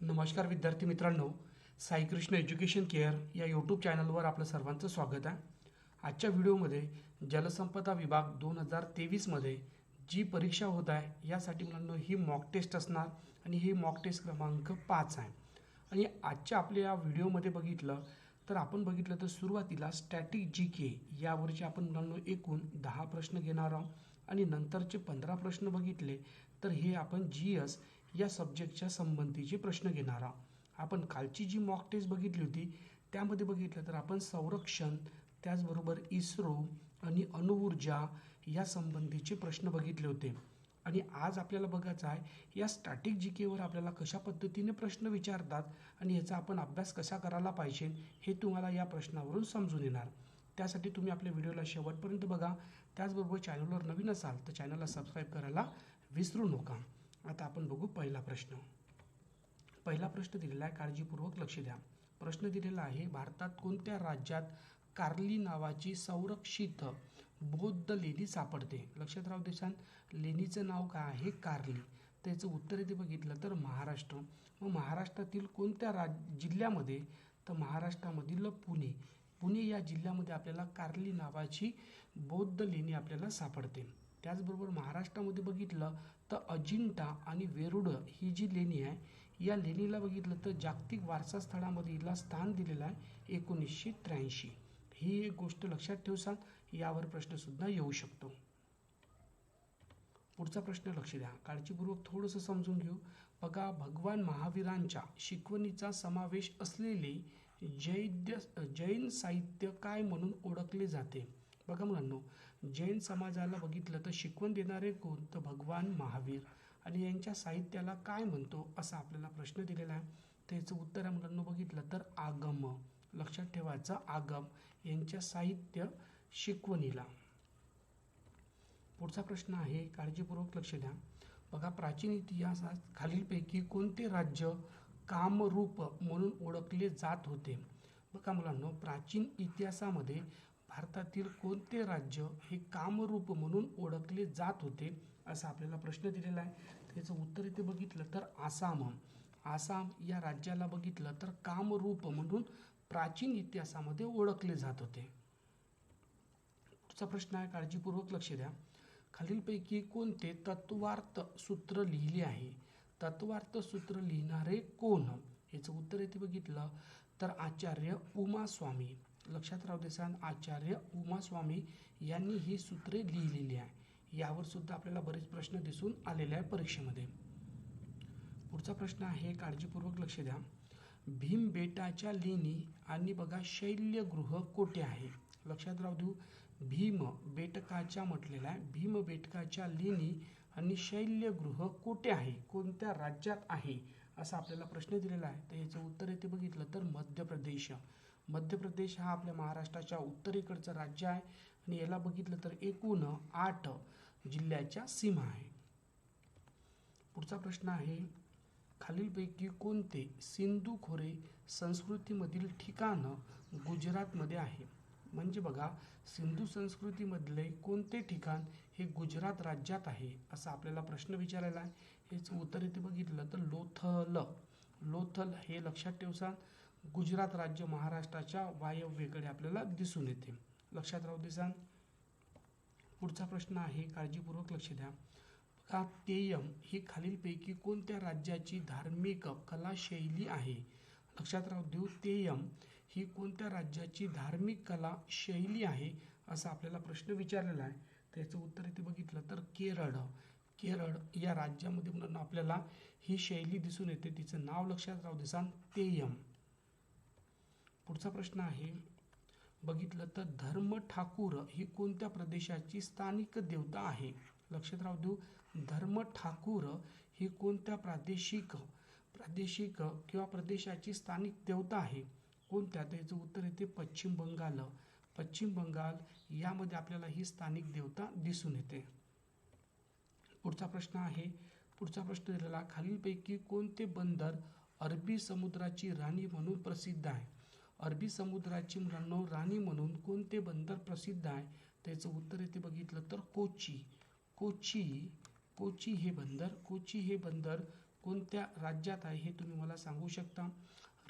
नमस्कार विद्यार्थी मित्रांनो साईकृष्ण एज्युकेशन केअर या यूट्यूब चॅनलवर आपलं सर्वांचं स्वागत आहे. आजच्या व्हिडिओमध्ये जलसंपदा विभाग दोन हजार तेवीसमध्ये जी परीक्षा होत आहे यासाठी मुलांनो ही मॉक टेस्ट असणार आणि ही मॉक टेस्ट क्रमांक पाच आहे. आणि आजच्या आपल्या या व्हिडिओमध्ये बघितलं तर आपण बघितलं तर सुरुवातीला स्टॅटिक जी के यावरचे आपण मुलांनो एकूण दहा प्रश्न घेणार आहोत आणि नंतरचे पंधरा प्रश्न बघितले तर हे आपण जी एस या सब्जेक्टच्या संबंधीचे प्रश्न घेणारा. आपण कालची जी मॉक टेस्ट बघितली होती त्यामध्ये बघितलं तर आपण संरक्षण त्याचबरोबर इस्रो आणि अणुऊर्जा या संबंधीचे प्रश्न बघितले होते. आणि आज आपल्याला बघायचं आहे या स्टॅटिक जी केवर आपल्याला कशा पद्धतीने प्रश्न विचारतात आणि याचा आपण अभ्यास कसा करायला पाहिजे हे तुम्हाला या प्रश्नावरून समजून येणार. त्यासाठी तुम्ही आपल्या व्हिडिओला शेवटपर्यंत बघा. त्याचबरोबर चॅनलवर नवीन असाल तर चॅनलला सबस्क्राईब करायला विसरू नका. आता आपण बघू पहिला प्रश्न. पहिला प्रश्न दिलेला आहे काळजीपूर्वक लक्ष द्या. प्रश्न दिलेला आहे भारतात कोणत्या राज्यात कार्ली नावाची संरक्षित बौद्ध लेणी सापडते? लक्षात राहू देशान लेणीचं नाव काय आहे? कार्ली. त्याचं उत्तर येथे बघितलं तर महाराष्ट्र. मग महाराष्ट्रातील कोणत्या राज जिल्ह्यामध्ये? तर महाराष्ट्रामधील पुणे. पुणे या जिल्ह्यामध्ये आपल्याला कार्ली नावाची बौद्ध लेणी आपल्याला सापडते. त्याचबरोबर महाराष्ट्रामध्ये बघितलं तर अजिंठा आणि वेरुड ही जी लेणी आहे या लेणीला बघितलं तर जागतिक वारसा स्थळामध्ये हिला स्थान दिलेलं आहे एकोणीसशे त्र्याऐंशी. ही एक गोष्ट लक्षात ठेवसाल यावर प्रश्नसुद्धा येऊ शकतो. पुढचा प्रश्न लक्ष द्या. काळजीपूर्वक थोडंसं समजून घेऊ. बघा भगवान महावीरांच्या शिकवणीचा समावेश असलेले जैद्य जैन साहित्य काय म्हणून ओळखले जाते? बघा मुलांनो जैन समाजाला बघितलं तर शिकवण देणारे कोण? तर भगवान महावीर. आणि यांच्या साहित्याला काय म्हणतो असा आपल्याला प्रश्न दिलेला आहे. त्याचं उत्तर आहे मुलांनो बघितलं तर आगम. लक्षात ठेवायचं आगम यांच्या साहित्य शिकवणीला. पुढचा प्रश्न आहे काळजीपूर्वक लक्ष द्या. बघा प्राचीन इतिहासात खालीलपैकी कोणते राज्य कामरूप म्हणून ओळखले जात होते? बघा मुलांनो प्राचीन इतिहासामध्ये भारतातील कोणते राज्य हे कामरूप म्हणून ओळखले जात होते असा आपल्याला प्रश्न दिलेला आहे. त्याचं उत्तर इथे बघितलं तर आसाम. आसाम या राज्याला बघितलं तर कामरूप म्हणून प्राचीन इतिहासामध्ये ओळखले जात होते. पुढचा प्रश्न आहे काळजीपूर्वक लक्ष द्या. खालीलपैकी कोणते तत्वार्थ सूत्र लिहिले आहे? तत्वार्थ सूत्र लिहिणारे कोण? याचं उत्तर येथे बघितलं तर आचार्य उमास्वामी. लक्षात राहू देसान आचार्य उमास्वामी यांनी ही सूत्रे लिहिलेली आहे. यावर सुद्धा आपल्याला बरेच प्रश्न दिसून आलेले आहे परीक्षेमध्ये. पुढचा प्रश्न आहे काळजीपूर्वक लक्ष द्या. भीमबेटाच्या लेणी आणि बघा शैल्यगृह कोठे आहे? लक्षात राहू देऊ. भीम बेटकाच्या म्हटलेला आहे. भीम बेटकाच्या लेणी आणि शैल्यगृह कोठे आहे? कोणत्या राज्यात आहे? असा आपल्याला प्रश्न दिलेला आहे. तर याचं उत्तर येथे बघितलं तर मध्य प्रदेश. मध्य प्रदेश हा आपल्या महाराष्ट्राच्या उत्तरेकडचं राज्य आहे आणि याला बघितलं तर एकूण आठ जिल्ह्याच्या सीमा आहे. पुढचा प्रश्न आहे खालीलपैकी कोणते सिंधू खोरे संस्कृतीमधील ठिकाण गुजरातमध्ये आहे? म्हणजे बघा सिंधू संस्कृतीमधले कोणते ठिकाण हे गुजरात राज्यात आहे असा आपल्याला प्रश्न विचारायला आहे. हेच उत्तर इथे बघितलं तर लोथल. लोथल हे लक्षात ठेवसान गुजरात राज्य महाराष्ट्राच्या वायव्येकडे आपल्याला दिसून येते. लक्षात राहू देसान पुढचा प्रश्न आहे काळजीपूर्वक लक्ष द्या. बघा तेयम ही खालीलपैकी कोणत्या राज्याची धार्मिक कला शैली आहे? लक्षात राहू देऊ तेयम ही कोणत्या राज्याची धार्मिक कला शैली आहे? असा आपल्याला प्रश्न विचारलेला आहे. त्याचं उत्तर इथे बघितलं तर केरळ. केरळ या राज्यामध्ये म्हणून आपल्याला ही शैली दिसून येते. तिचं नाव लक्षात राहू देसान तेयम पुढचा प्रश्न आहे. बघितलं तर धर्म ठाकूर ही कोणत्या प्रदेशाची स्थानिक देवता आहे? लक्षात राहू देऊ धर्म ठाकूर ही कोणत्या प्रादेशिक प्रादेशिक किंवा प्रदेशाची स्थानिक देवता आहे? कोणत्या? त्याचं उत्तर येते पश्चिम बंगाल. पश्चिम बंगाल यामध्ये आपल्याला ही स्थानिक देवता दिसून येते. पुढचा प्रश्न आहे. पुढचा प्रश्न दिलेला खालीलपैकी कोणते बंदर अरबी समुद्राची राणी म्हणून प्रसिद्ध आहे? अरबी समुद्राची मुलांनो राणी म्हणून कोणते बंदर प्रसिद्ध आहे? त्याचं उत्तर येथे बघितलं तर कोची. कोची कोची हे बंदर कोची हे बंदर कोणत्या राज्यात आहे हे तुम्ही मला सांगू शकता?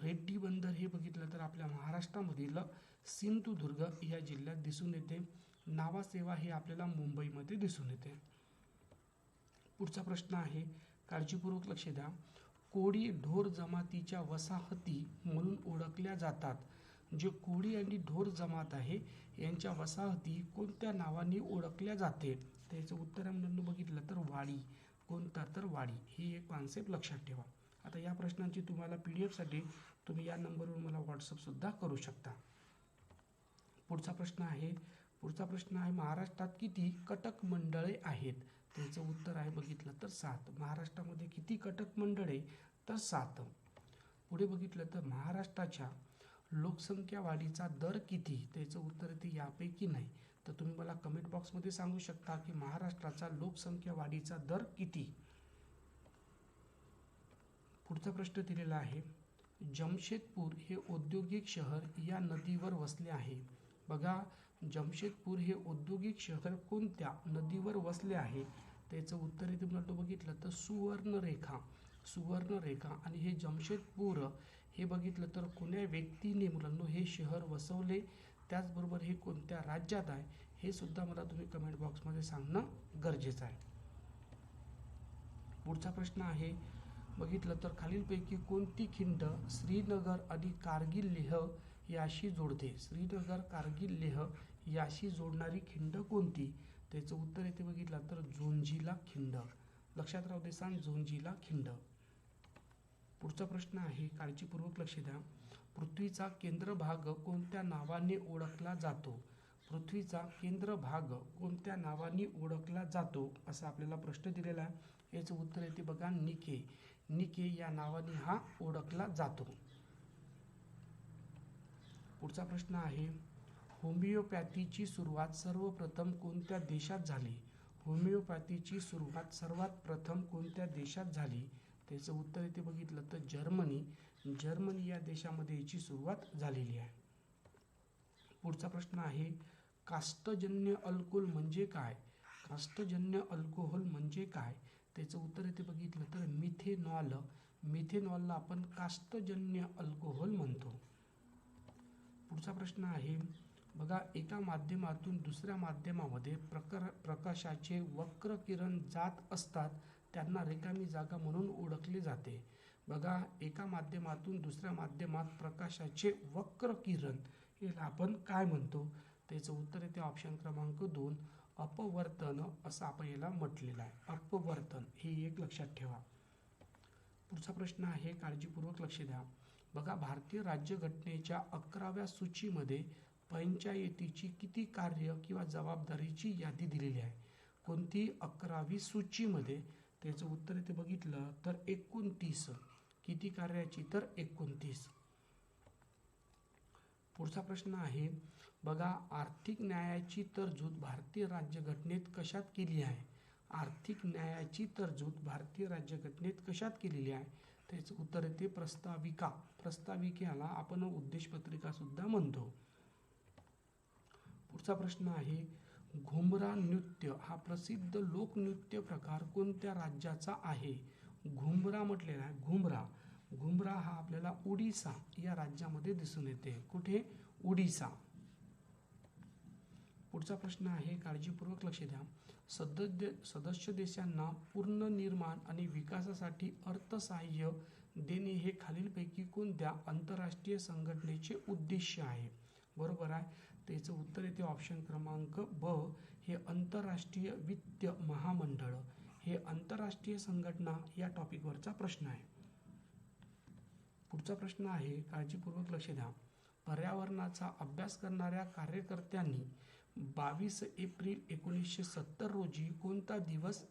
रेड्डी बंदर हे बघितलं तर आपल्या महाराष्ट्रामधील सिंधुदुर्ग या जिल्ह्यात दिसून येते. नावासेवा हे आपल्याला मुंबईमध्ये दिसून येते. पुढचा प्रश्न आहे काळजीपूर्वक लक्ष द्या. कोळी ढोर जमातीच्या वसाहती म्हणून ओळखल्या जातात. जे कोळी आणि ढोर जमात आहे यांच्या वसाहती कोणत्या नावाने ओळखल्या जाते? त्याचं उत्तर म्हणून बघितलं तर वाडी कोणता तर वाडी ही एक कॉन्सेप्ट लक्षात ठेवा. आता या प्रश्नांची तुम्हाला पी डी एफसाठी तुम्ही या नंबरवर मला व्हॉट्सअपसुद्धा करू शकता. पुढचा प्रश्न आहे. पुढचा प्रश्न आहे महाराष्ट्रात किती कटक मंडळे आहेत? त्याचं उत्तर आहे बघितलं तर सात. महाराष्ट्रामध्ये किती कटक मंडळे? तर सात. पुढे बघितलं तर महाराष्ट्राच्या लोकसंख्या वाढीचा दर किती? त्याचं उत्तर ते यापैकी नाही. तर तुम्ही मला कमेंट बॉक्समध्ये सांगू शकता की महाराष्ट्राचा लोकसंख्या वाढीचा दर किती? पुढचा प्रश्न दिलेला आहे. जमशेदपूर हे औद्योगिक शहर या नदीवर वसले आहे. बघा जमशेदपूर हे औद्योगिक शहर कोणत्या नदीवर वसले आहे? त्याचं उत्तर इथे म्हणतो बघितलं तर सुवर्णरेखा सुवर्णरेखा आणि हे जमशेदपूर हे बघितलं तर कोण्या व्यक्तीने मुलांनो हे शहर वसवले? त्याचबरोबर हे कोणत्या राज्यात आहे? हे सुद्धा मला तुम्ही कमेंट बॉक्समध्ये सांगणं गरजेचं आहे. पुढचा प्रश्न आहे बघितलं तर खालीलपैकी कोणती खिंड श्रीनगर आणि कारगिल लेह याशी जोडते? श्रीनगर कारगिल लेह याशी जोडणारी खिंड कोणती? त्याचं उत्तर येथे बघितलं तर झोंजीला खिंड. लक्षात राहू दे सांग झोंजिला खिंड. पुढचा प्रश्न आहे काळजीपूर्वक लक्ष द्या. पृथ्वीचा केंद्र भाग कोणत्या नावाने ओळखला जातो? पृथ्वीचा केंद्र भाग कोणत्या नावाने ओळखला जातो? असा आपल्याला प्रश्न दिलेला आहे. याचं उत्तर येते बघा निके. निके या नावाने हा ओळखला जातो. पुढचा प्रश्न आहे होमिओपॅथीची सुरुवात सर्वप्रथम कोणत्या देशात झाली? होमिओपॅथीची सुरुवात सर्वात प्रथम कोणत्या देशात झाली? त्याचं उत्तर इथे बघितलं तर जर्मनी. जर्मनी या देशामध्ये याची सुरुवात झालेली आहे. पुढचा प्रश्न आहे काष्टजन्य अल्कोहोल म्हणजे काय? काष्टजन्य अल्कोहोल म्हणजे काय? त्याचं उत्तर इथे बघितलं तर मिथेनॉल. मिथेनॉलला आपण काष्टजन्य अल्कोहोल म्हणतो. पुढचा प्रश्न आहे बघा एका माध्यमातून दुसऱ्या माध्यमामध्ये प्रकर प्रकाशाचे वक्र किरण जात असतात त्यांना रिकामी जागा म्हणून ओळखले जाते. बघा एका माध्यमातून दुसऱ्या माध्यमात प्रकाशाचे वक्र किरण हे आपण काय म्हणतो? त्याचं उत्तर येते ऑप्शन क्रमांक दोन अपवर्तन असं आपण याला म्हटलेलं आहे. अपवर्तन हे एक लक्षात ठेवा. पुढचा प्रश्न आहे काळजीपूर्वक लक्ष द्या. बघा भारतीय राज्यघटनेच्या अकराव्या सूचीमध्ये पंचायतीची किती कार्य किंवा जबाबदारीची यादी दिलेली आहे? कोणती? अकरावी सूचीमध्ये. त्याचं उत्तर इथे बघितलं तर एकोणतीस. किती कार्याची? तर एकोणतीस. पुढचा प्रश्न आहे बघा आर्थिक न्यायाची तरजूद भारतीय राज्यघटनेत कशात केली आहे? आर्थिक न्यायाची तरजूद भारतीय राज्यघटनेत कशात केलेली आहे? त्याचं उत्तर येते प्रस्ताविका. प्रस्ताविकेला आपण उद्देशपत्रिका सुद्धा म्हणतो. पुढचा प्रश्न आहे घुमरा नृत्य हा प्रसिद्ध लोकनृत्य प्रकार कोणत्या राज्याचा आहे? घुमरा म्हटलेला आहे घुमरा. घुमरा हा आपल्याला उडीसा या राज्यामध्ये दिसून येते. कुठे? उडीसा. पुढचा प्रश्न आहे काळजीपूर्वक लक्ष द्या. सदस्य सदस्य देशांना पुनर्निर्माण आणि विकासासाठी अर्थसहाय्य देणे हे खालीलपैकी कोणत्या आंतरराष्ट्रीय संघटनेचे उद्देश आहे? बरोबर आहे. त्याचं उत्तर येते ऑप्शन क्रमांक ब. हे आंतरराष्ट्रीय वित्त महामंडळ. हे आंतरराष्ट्रीय संघटना या टॉपिकवरचा प्रश्न आहे. पुढचा प्रश्न आहे काळजीपूर्वक लक्ष द्या. पर्यावरणाचा अभ्यास करणाऱ्या कार्यकर्त्यांनी बावीस एप्रिल एकोणीसशे सत्तर रोजी कोणता दिवस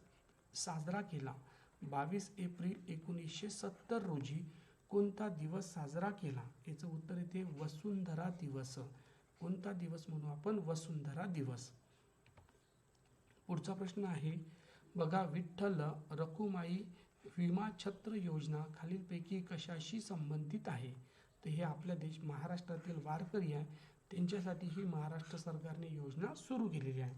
साजरा केला? बावीस एप्रिल एकोणीसशे सत्तर रोजी कोणता दिवस साजरा केला? याचं उत्तर येते वसुंधरा दिवस. कोणता दिवस म्हणू आपण? वसुंधरा दिवस. पुढचा प्रश्न आहे बघा विठ्ठल रखुमाई विमा छत्र योजना खालीलपैकी कशाशी संबंधित आहे? तर हे आपल्या देश महाराष्ट्रातील वारकरी आहे. त्यांच्यासाठी ही महाराष्ट्र सरकारने योजना सुरू केलेली आहे.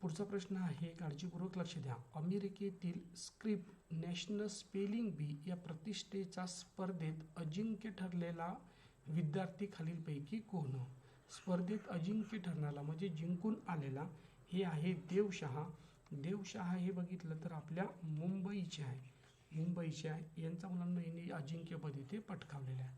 पुढचा प्रश्न आहे काळजीपूर्वक लक्ष द्या. अमेरिकेतील स्क्रिप्ट नॅशनल स्पेलिंग बी या प्रतिष्ठेच्या स्पर्धेत अजिंक्य ठरलेला विद्यार्थी खालीलपैकी कोण? स्पर्धेत अजिंक्य ठरणारा म्हणजे जिंकून आलेला हे आहे देवशहा. देवशहा हे बघितलं तर आपल्या मुंबईचे आहे. मुंबईचे आहे. यांचा मुलांना यांनी अजिंक्यपद इथे पटकावलेलं आहे.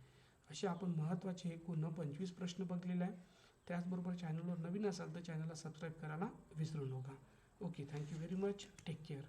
असे आपण महत्त्वाचे एकूण पंचवीस प्रश्न बघलेले आहे त्याचबरोबर चॅनलवर नवीन असाल तर चॅनलला सबस्क्राईब करायला विसरू नका. Okay thank you very much take care